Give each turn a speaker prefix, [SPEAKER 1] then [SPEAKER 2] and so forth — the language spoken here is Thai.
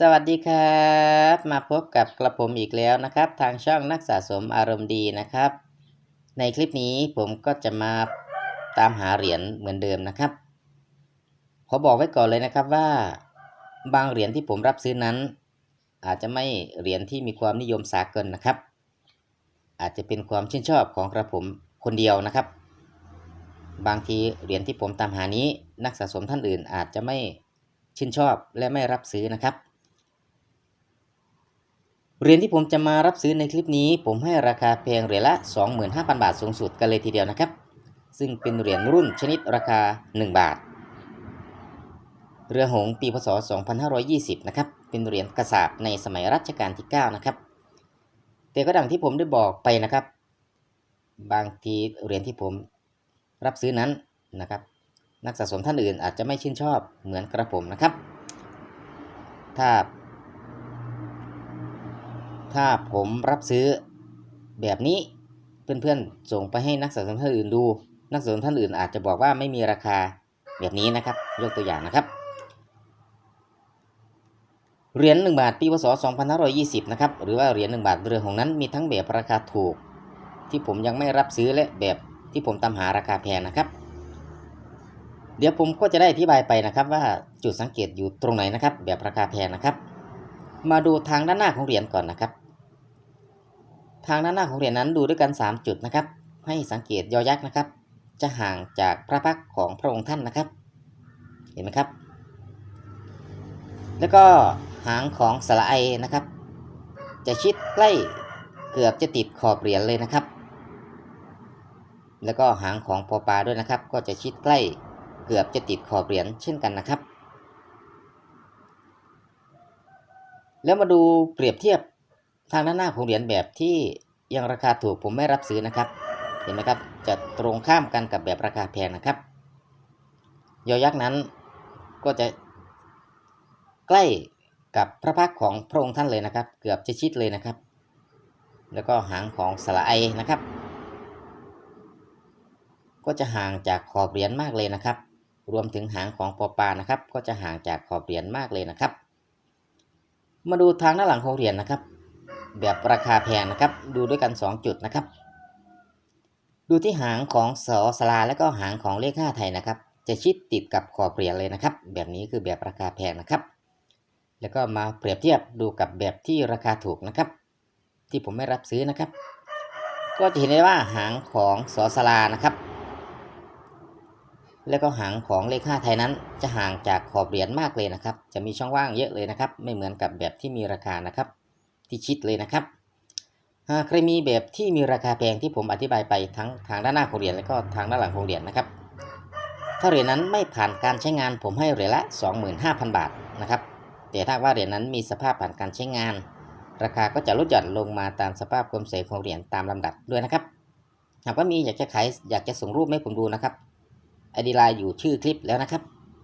[SPEAKER 1] สวัสดีครับ มาพบกับกระผมอีกแล้วนะครับ ทางช่องนักสะสมอารมณ์ดีนะครับ ในคลิปนี้ผมก็จะมาตามหาเหรียญเหมือนเดิมนะครับ ขอบอกไว้ก่อนเลยนะครับว่า บางเหรียญที่ผมรับซื้อนั้น อาจจะไม่เหรียญที่มีความนิยมสากลนะครับ อาจจะเป็นความชื่นชอบของกระผมคนเดียวนะครับ บางทีเหรียญที่ผมตามหานี้ นักสะสมท่านอื่นอาจจะไม่ชื่นชอบและไม่รับซื้อนะครับ เหรียญที่ผมจะมารับซื้อในคลิปนี้ ผมให้ราคาเพียงเหรียญละ 25,000 บาทสูงสุดกันเลยทีเดียวนะครับ ซึ่งเป็นเหรียญรุ่นชนิดราคา 1 บาท เรือหงส์ปีพศ 2520 นะครับ เป็นเหรียญกระสาบในสมัยรัชกาลที่ 9 นะครับ แต่ก็ดังที่ผมได้บอกไปนะครับ บางทีเหรียญที่ผมรับซื้อนั้นนะครับ นักสะสมท่านอื่นอาจจะไม่ชื่นชอบเหมือนกระผมนะครับ ถ้า ถ้าผมรับซื้อแบบนี้เพื่อนๆ ส่งไปให้นักสะสมท่านอื่นดู นักสะสมท่านอื่นอาจจะบอกว่าไม่มีราคาแบบนี้นะครับ ยกตัวอย่างนะครับ เหรียญ1บาทปีพศ2520 นะครับ หรือว่าเหรียญ1บาทเรือของนั้นมีทั้งแบบราคาถูก ที่ผมยังไม่รับซื้อและแบบที่ผมตามหาราคาแพงนะครับ เดี๋ยวผมก็จะได้อธิบายไปนะครับว่าจุดสังเกตอยู่ตรงไหนนะครับ แบบราคาแพงนะครับ มาดูทางด้านหน้าของเหรียญก่อนนะครับ ทางด้านหน้าของเหรียญนั้นดูด้วยกัน 3 จุดนะครับ ให้สังเกตยอยักษ์นะครับ จะห่างจากพระพักของพระองค์ท่านนะครับ เห็นไหมครับ แล้วก็หางของสระไอนะครับ จะชิดใกล้เกือบจะติดขอบเหรียญเลยนะครับ แล้วก็หางของปอปลาด้วยนะครับ ก็จะชิดใกล้เกือบจะติดขอบเหรียญเช่นกันนะครับ แล้วมาดูเปรียบเทียบ ทางด้านหน้าของเหรียญแบบที่ยังราคาถูกผมไม่รับซื้อนะครับ เห็นไหมครับ จะตรงข้ามกันกับแบบราคาแพงนะครับ ยอยักษ์นั้นก็จะใกล้กับพระพักของพระองค์ท่านเลยนะครับ เกือบจะชิดเลยนะครับ แล้วก็หางของสระไอนะครับ ก็จะห่างจากขอบเหรียญมากเลยนะครับ รวมถึงหางของปอปานะครับ ก็จะห่างจากขอบเหรียญมากเลยนะครับ มาดูทางด้านหลังของเหรียญนะครับ แบบราคาแพงนะครับ ดูด้วยกัน 2 จุดนะครับ ดูที่หางของสอสลาและก็หางของเลข5ไทยนะครับ จะชิดติดกับขอบเหรียญเลยนะครับ แบบนี้คือแบบราคาแพงนะครับ แล้วก็มาเปรียบเทียบดูกับแบบที่ราคาถูกนะครับ ที่ผมไม่รับซื้อนะครับ ก็จะเห็นได้ว่าหางของสอสลานะครับ แล้วก็หางของเลข5ไทยนั้น จะห่างจากขอบเหรียญมากเลยนะครับ จะมีช่องว่างเยอะเลยนะครับ ไม่เหมือนกับแบบที่มีราคานะครับ ที่ชิดเลยนะครับหากใครมีแบบที่มีราคาแพงที่ผมอธิบายไปทั้งทางด้านหน้าของเหรียญและก็ทางด้านหลังของเหรียญนะครับ ถ้าเหรียญนั้นไม่ผ่านการใช้งานผมให้เหรียญละ 25,000 บาทนะครับ แต่ถ้าว่าเหรียญนั้นมีสภาพผ่านการใช้งาน ราคาก็จะลดหย่อนลงมาตามสภาพความเสียของเหรียญตามลำดับด้วยนะครับ หากว่ามีอยากจะขายอยากจะส่งรูปให้ผมดูนะครับไอดีไลน์อยู่ชื่อคลิปแล้วนะครับ